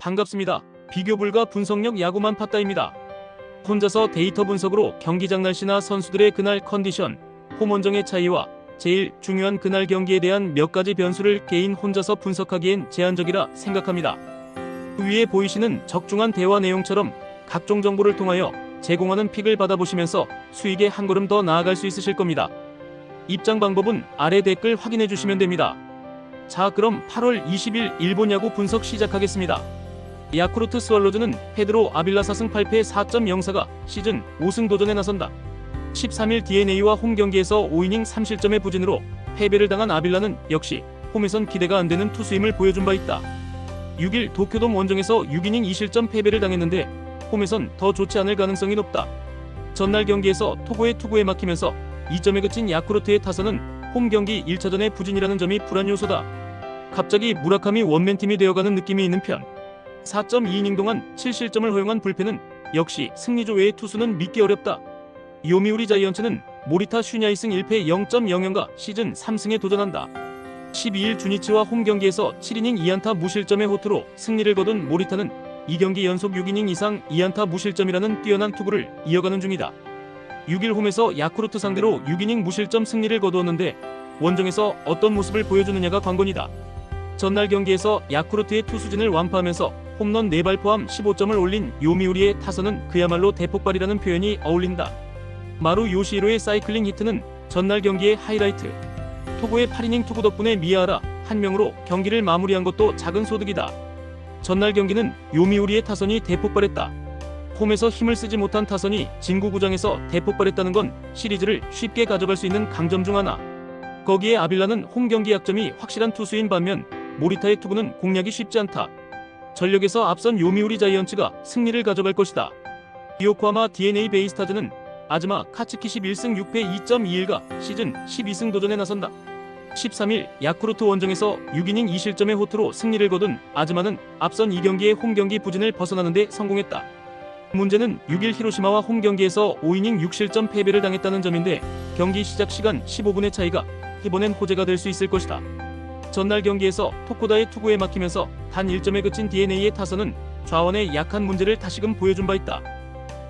반갑습니다. 비교 불가 분석력 야구만 팠다입니다. 혼자서 데이터 분석으로 경기장 날씨나 선수들의 그날 컨디션, 홈 원정의 차이와 제일 중요한 그날 경기에 대한 몇 가지 변수를 개인 혼자서 분석하기엔 제한적이라 생각합니다. 그 위에 보이시는 적중한 대화 내용처럼 각종 정보를 통하여 제공하는 픽을 받아보시면서 수익에 한 걸음 더 나아갈 수 있으실 겁니다. 입장 방법은 아래 댓글 확인해 주시면 됩니다. 자, 그럼 8월 20일 일본 야구 분석 시작하겠습니다. 야쿠르트 스왈로즈는 페드로 아빌라 4승 8패 4.04가 시즌 5승 도전에 나선다. 13일 DNA와 홈 경기에서 5이닝 3실점의 부진으로 패배를 당한 아빌라는 역시 홈에선 기대가 안 되는 투수임을 보여준 바 있다. 6일 도쿄돔 원정에서 6이닝 2실점 패배를 당했는데 홈에선 더 좋지 않을 가능성이 높다. 전날 경기에서 토고의 투구에 막히면서 2점에 그친 야쿠르트의 타선은 홈 경기 1차전의 부진이라는 점이 불안 요소다. 갑자기 무라카미 원맨팀이 되어가는 느낌이 있는 편. 4.2이닝 동안 7실점을 허용한 불펜은 역시 승리조 외의 투수는 믿기 어렵다. 요미우리 자이언츠는 모리타 슈냐이승 1패 0.00가 시즌 3승에 도전한다. 12일 주니치와 홈 경기에서 7이닝 2안타 무실점의 호투로 승리를 거둔 모리타는 2경기 연속 6이닝 이상 2안타 무실점이라는 뛰어난 투구를 이어가는 중이다. 6일 홈에서 야쿠르트 상대로 6이닝 무실점 승리를 거두었는데 원정에서 어떤 모습을 보여주느냐가 관건이다. 전날 경기에서 야쿠르트의 투수진을 완파하면서 홈런 4발 포함 15점을 올린 요미우리의 타선은 그야말로 대폭발이라는 표현이 어울린다. 마루 요시히로의 사이클링 히트는 전날 경기의 하이라이트. 토고의 8이닝 투구 덕분에 미아라 한 명으로 경기를 마무리한 것도 작은 소득이다. 전날 경기는 요미우리의 타선이 대폭발했다. 홈에서 힘을 쓰지 못한 타선이 진구구장에서 대폭발했다는 건 시리즈를 쉽게 가져갈 수 있는 강점 중 하나. 거기에 아빌라는 홈 경기 약점이 확실한 투수인 반면 모리타의 투구는 공략이 쉽지 않다. 전력에서 앞선 요미우리 자이언츠가 승리를 가져갈 것이다. 요코하마 DNA 베이스타즈는 아즈마 카츠키시 1승 6패 2.21가 시즌 12승 도전에 나선다. 13일 야쿠르트 원정에서 6이닝 2실점의 호투로 승리를 거둔 아즈마는 앞선 2경기의 홈 경기 부진을 벗어나는 데 성공했다. 문제는 6일 히로시마와 홈 경기에서 5이닝 6실점 패배를 당했다는 점인데 경기 시작 시간 15분의 차이가 이번엔 호재가 될 수 있을 것이다. 전날 경기에서 토코다의 투구에 막히면서 단 1점에 그친 DNA의 타선은 좌원의 약한 문제를 다시금 보여준 바 있다.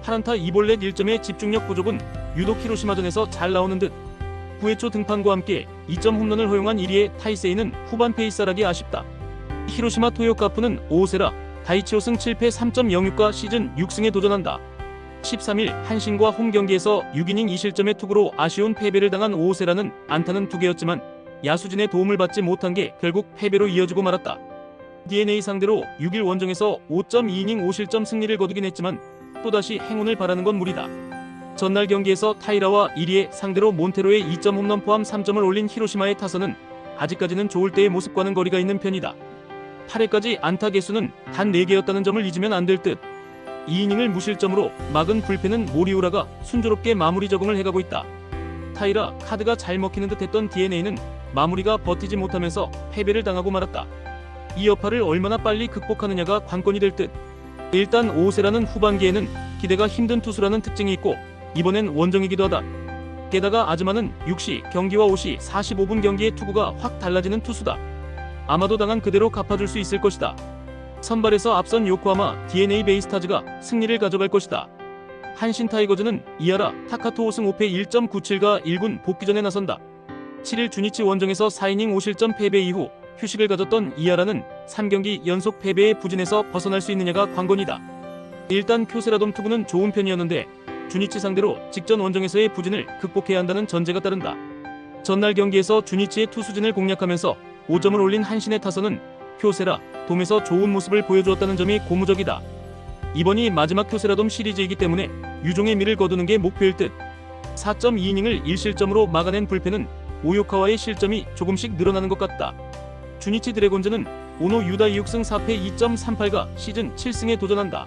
파란타 2볼넷 1점의 집중력 부족은 유독 히로시마전에서 잘 나오는 듯 9회 초 등판과 함께 2점 홈런을 허용한 1위의 타이세이는 후반 페이스락이 아쉽다. 히로시마 토요카프는 오세라 다이치 5승 7패 3.06과 시즌 6승에 도전한다. 13일 한신과 홈 경기에서 6이닝 2실점의 투구로 아쉬운 패배를 당한 오세라는 안타는 2개였지만 야수진의 도움을 받지 못한 게 결국 패배로 이어지고 말았다. DNA 상대로 6일 원정에서 5.2이닝 5실점 승리를 거두긴 했지만 또다시 행운을 바라는 건 무리다. 전날 경기에서 타이라와 1위의 상대로 몬테로의 2점 홈런 포함 3점을 올린 히로시마의 타선은 아직까지는 좋을 때의 모습과는 거리가 있는 편이다. 8회까지 안타 개수는 단 4개였다는 점을 잊으면 안 될 듯. 2이닝을 무실점으로 막은 불펜은 모리우라가 순조롭게 마무리 적응을 해가고 있다. 타이라 카드가 잘 먹히는 듯 했던 DNA는 마무리가 버티지 못하면서 패배를 당하고 말았다. 이 여파를 얼마나 빨리 극복하느냐가 관건이 될 듯. 일단 오세라는 후반기에는 기대가 힘든 투수라는 특징이 있고 이번엔 원정이기도 하다. 게다가 아즈마는 6시 경기와 5시 45분 경기의 투구가 확 달라지는 투수다. 아마도 당한 그대로 갚아줄 수 있을 것이다. 선발에서 앞선 요코하마 DNA 베이스타즈가 승리를 가져갈 것이다. 한신 타이거즈는 이하라 타카토 5승 5패 1.97가 1군 복귀전에 나선다. 7일 주니치 원정에서 4이닝 5실점 패배 이후 휴식을 가졌던 이하라는 3경기 연속 패배의 부진에서 벗어날 수 있느냐가 관건이다. 일단 쿄세라돔 투구는 좋은 편이었는데 주니치 상대로 직전 원정에서의 부진을 극복해야 한다는 전제가 따른다. 전날 경기에서 주니치의 투수진을 공략하면서 5점을 올린 한신의 타선은 쿄세라 돔에서 좋은 모습을 보여주었다는 점이 고무적이다. 이번이 마지막 쿄세라돔 시리즈이기 때문에 유종의 미를 거두는 게 목표일 듯. 4.2이닝을 1실점으로 막아낸 불펜은 오요카와의 실점이 조금씩 늘어나는 것 같다. 주니치 드래곤즈는 오노 유다 2육승 4패 2.38가 시즌 7승에 도전한다.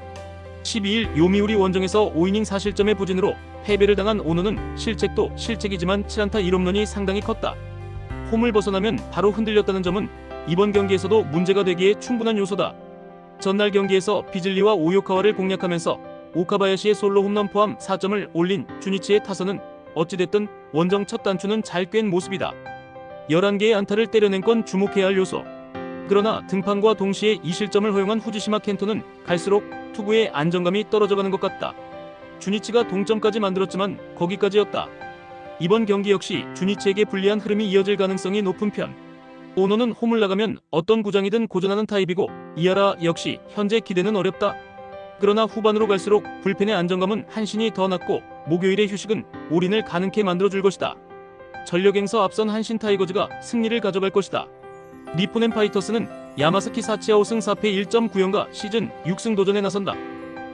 12일 요미우리 원정에서 5이닝 4실점의 부진으로 패배를 당한 오노는 실책도 실책이지만 7안타 1홈런이 상당히 컸다. 홈을 벗어나면 바로 흔들렸다는 점은 이번 경기에서도 문제가 되기에 충분한 요소다. 전날 경기에서 비즐리와 오요카와를 공략하면서 오카바야시의 솔로 홈런 포함 4점을 올린 주니치의 타선은 어찌됐든 원정 첫 단추는 잘 꿰는 모습이다. 11개의 안타를 때려낸 건 주목해야 할 요소. 그러나 등판과 동시에 2실점을 허용한 후지시마 켄토는 갈수록 투구의 안정감이 떨어져가는 것 같다. 주니치가 동점까지 만들었지만 거기까지였다. 이번 경기 역시 주니치에게 불리한 흐름이 이어질 가능성이 높은 편. 오노는 홈을 나가면 어떤 구장이든 고전하는 타입이고 이하라 역시 현재 기대는 어렵다. 그러나 후반으로 갈수록 불펜의 안정감은 한신이 더 낮고 목요일의 휴식은 올인을 가능케 만들어줄 것이다. 전력행서 앞선 한신 타이거즈가 승리를 가져갈 것이다. 니포넨 파이터스는 야마사키 사치아 5승 4패 1.9연가 시즌 6승 도전에 나선다.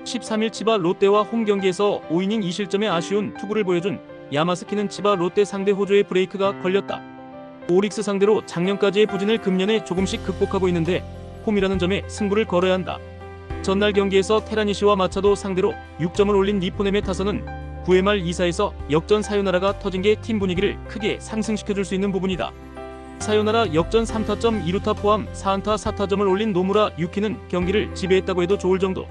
13일 치바 롯데와 홈 경기에서 5이닝 2실점의 아쉬운 투구를 보여준 야마스키는 치바 롯데 상대 호조의 브레이크가 걸렸다. 오릭스 상대로 작년까지의 부진을 금년에 조금씩 극복하고 있는데 홈이라는 점에 승부를 걸어야 한다. 전날 경기에서 테라니시와 마차도 상대로 6점을 올린 니포넴의 타선은 9회 말 2사에서 역전 사요나라가 터진 게 팀 분위기를 크게 상승시켜줄 수 있는 부분이다. 사요나라 역전 3타점 2루타 포함 4안타 4타점을 올린 노무라 유키는 경기를 지배했다고 해도 좋을 정도.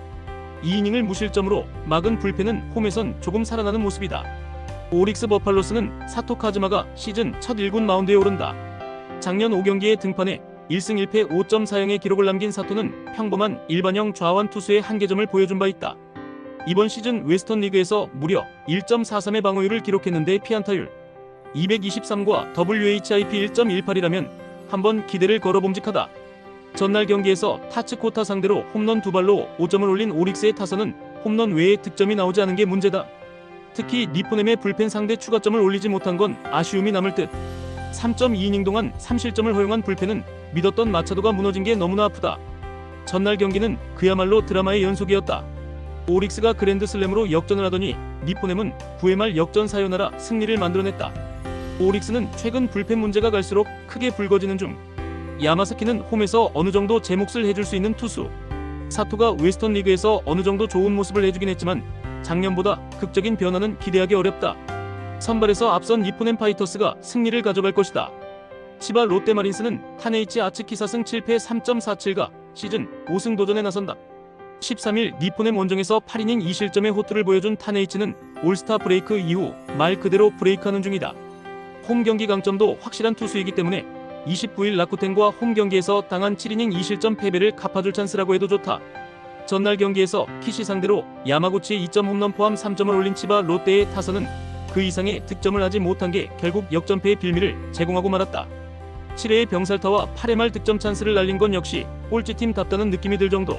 2이닝을 무실점으로 막은 불펜은 홈에선 조금 살아나는 모습이다. 오릭스 버팔로스는 사토 카즈마가 시즌 첫 1군 마운드에 오른다. 작년 5경기에 등판해 1승 1패 5.4형의 기록을 남긴 사토는 평범한 일반형 좌완 투수의 한계점을 보여준 바 있다. 이번 시즌 웨스턴 리그에서 무려 1.43의 방어율을 기록했는데 피안타율 223과 WHIP 1.18이라면 한번 기대를 걸어봄직하다. 전날 경기에서 타츠코타 상대로 홈런 두 발로 5점을 올린 오릭스의 타선은 홈런 외에 득점이 나오지 않은 게 문제다. 특히 니포넴의 불펜 상대 추가점을 올리지 못한 건 아쉬움이 남을 듯. 3.2이닝 동안 3실점을 허용한 불펜은 믿었던 마차도가 무너진 게 너무나 아프다. 전날 경기는 그야말로 드라마의 연속이었다. 오릭스가 그랜드슬램으로 역전을 하더니 니포넴은 9회 말 역전 사요나라 승리를 만들어냈다. 오릭스는 최근 불펜 문제가 갈수록 크게 불거지는 중 야마사키는 홈에서 어느 정도 제 몫을 해줄 수 있는 투수. 사토가 웨스턴 리그에서 어느 정도 좋은 모습을 해주긴 했지만 작년보다 극적인 변화는 기대하기 어렵다. 선발에서 앞선 니포넨 파이터스가 승리를 가져갈 것이다. 치바 롯데마린스는 타네이치 아츠키 4승 7패 3.47가 시즌 5승 도전에 나선다. 13일 니포넴 원정에서 8이닝 2실점의 호투를 보여준 타네이치는 올스타 브레이크 이후 말 그대로 브레이크하는 중이다. 홈 경기 강점도 확실한 투수이기 때문에 29일 라쿠텐과 홈 경기에서 당한 7이닝 2실점 패배를 갚아줄 찬스라고 해도 좋다. 전날 경기에서 키시 상대로 야마구치 2점 홈런 포함 3점을 올린 치바 롯데의 타선은 그 이상의 득점을 하지 못한 게 결국 역전패의 빌미를 제공하고 말았다. 7회의 병살타와 8회 말 득점 찬스를 날린 건 역시 꼴찌팀답다는 느낌이 들 정도.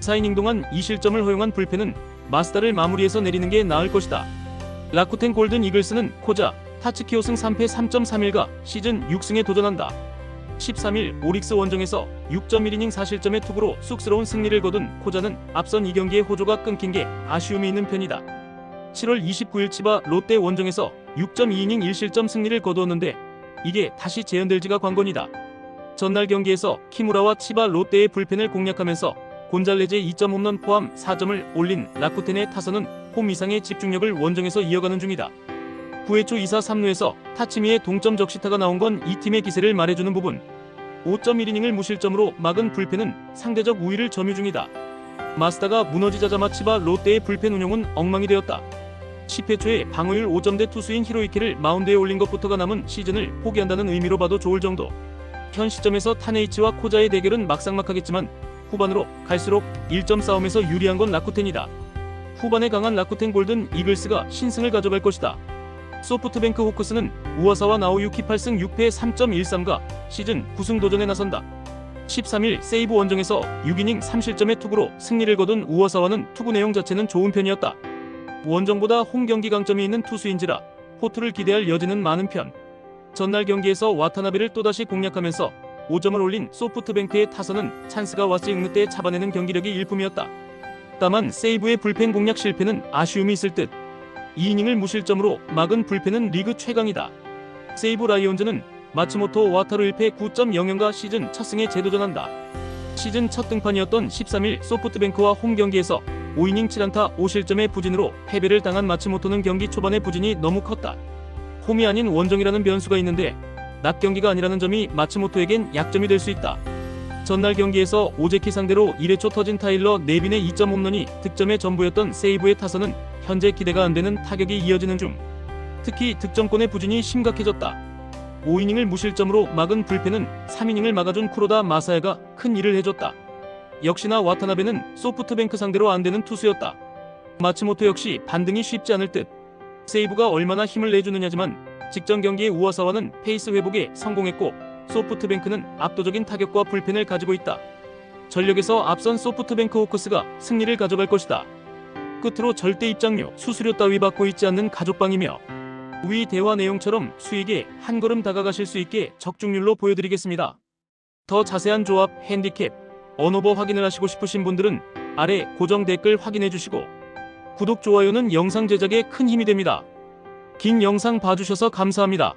4이닝 동안 2실점을 허용한 불펜은 마스다를 마무리해서 내리는 게 나을 것이다. 라쿠텐 골든 이글스는 코자, 타츠키오 승 3패 3.31가 시즌 6승에 도전한다. 13일 오릭스 원정에서 6.1이닝 4실점의 투구로 쑥스러운 승리를 거둔 코자는 앞선 2경기의 호조가 끊긴 게 아쉬움이 있는 편이다. 7월 29일 치바 롯데 원정에서 6.2이닝 1실점 승리를 거두었는데 이게 다시 재현될지가 관건이다. 전날 경기에서 키무라와 치바 롯데의 불펜을 공략하면서 곤잘레즈의 2점 홈런 포함 4점을 올린 라쿠텐의 타선은 홈 이상의 집중력을 원정에서 이어가는 중이다. 9회 초 2사 3루에서 타치미의 동점 적시타가 나온 건 이 팀의 기세를 말해주는 부분. 5.1이닝을 무실점으로 막은 불펜은 상대적 우위를 점유 중이다. 마스다가 무너지자마자 치바 롯데의 불펜 운영은 엉망이 되었다. 10회 초에 방어율 5점대 투수인 히로이키를 마운드에 올린 것부터가 남은 시즌을 포기한다는 의미로 봐도 좋을 정도. 현 시점에서 타네이치와 코자의 대결은 막상막하겠지만 후반으로 갈수록 1점 싸움에서 유리한 건 라쿠텐이다. 후반에 강한 라쿠텐 골든 이글스가 신승을 가져갈 것이다. 소프트뱅크 호크스는 우와사와 나오유키 8승 6패 3.13가 시즌 9승 도전에 나선다. 13일 세이브 원정에서 6이닝 3실점의 투구로 승리를 거둔 우와사와는 투구 내용 자체는 좋은 편이었다. 원정보다 홈 경기 강점이 있는 투수인지라 호투를 기대할 여지는 많은 편. 전날 경기에서 와타나베를 또다시 공략하면서 5점을 올린 소프트뱅크의 타선은 찬스가 왔을 때 잡아내는 경기력이 일품이었다. 다만 세이브의 불펜 공략 실패는 아쉬움이 있을 듯 2이닝을 무실점으로 막은 불펜은 리그 최강이다. 세이브 라이온즈는 마츠모토 와타루 1패 9.00가 시즌 첫 승에 재도전한다. 시즌 첫 등판이었던 13일 소프트뱅크와 홈 경기에서 5이닝 7안타 5실점의 부진으로 패배를 당한 마츠모토는 경기 초반의 부진이 너무 컸다. 홈이 아닌 원정이라는 변수가 있는데 낮 경기가 아니라는 점이 마츠모토에겐 약점이 될 수 있다. 전날 경기에서 오제키 상대로 1회 초 터진 타일러 네빈의 2점 홈런이 득점의 전부였던 세이브의 타선은 현재 기대가 안 되는 타격이 이어지는 중. 특히 득점권의 부진이 심각해졌다. 5이닝을 무실점으로 막은 불펜은 3이닝을 막아준 쿠로다 마사야가 큰 일을 해줬다. 역시나 와타나베는 소프트뱅크 상대로 안 되는 투수였다. 마츠모토 역시 반등이 쉽지 않을 듯. 세이브가 얼마나 힘을 내주느냐지만 직전 경기의 우와사와는 페이스 회복에 성공했고 소프트뱅크는 압도적인 타격과 불펜을 가지고 있다. 전력에서 앞선 소프트뱅크 호커스가 승리를 가져갈 것이다. 끝으로 절대 입장료, 수수료 따위 받고 있지 않는 가족방이며 위 대화 내용처럼 수익에 한 걸음 다가가실 수 있게 적중률로 보여드리겠습니다. 더 자세한 조합, 핸디캡, 언오버 확인을 하시고 싶으신 분들은 아래 고정 댓글 확인해 주시고 구독, 좋아요는 영상 제작에 큰 힘이 됩니다. 긴 영상 봐주셔서 감사합니다.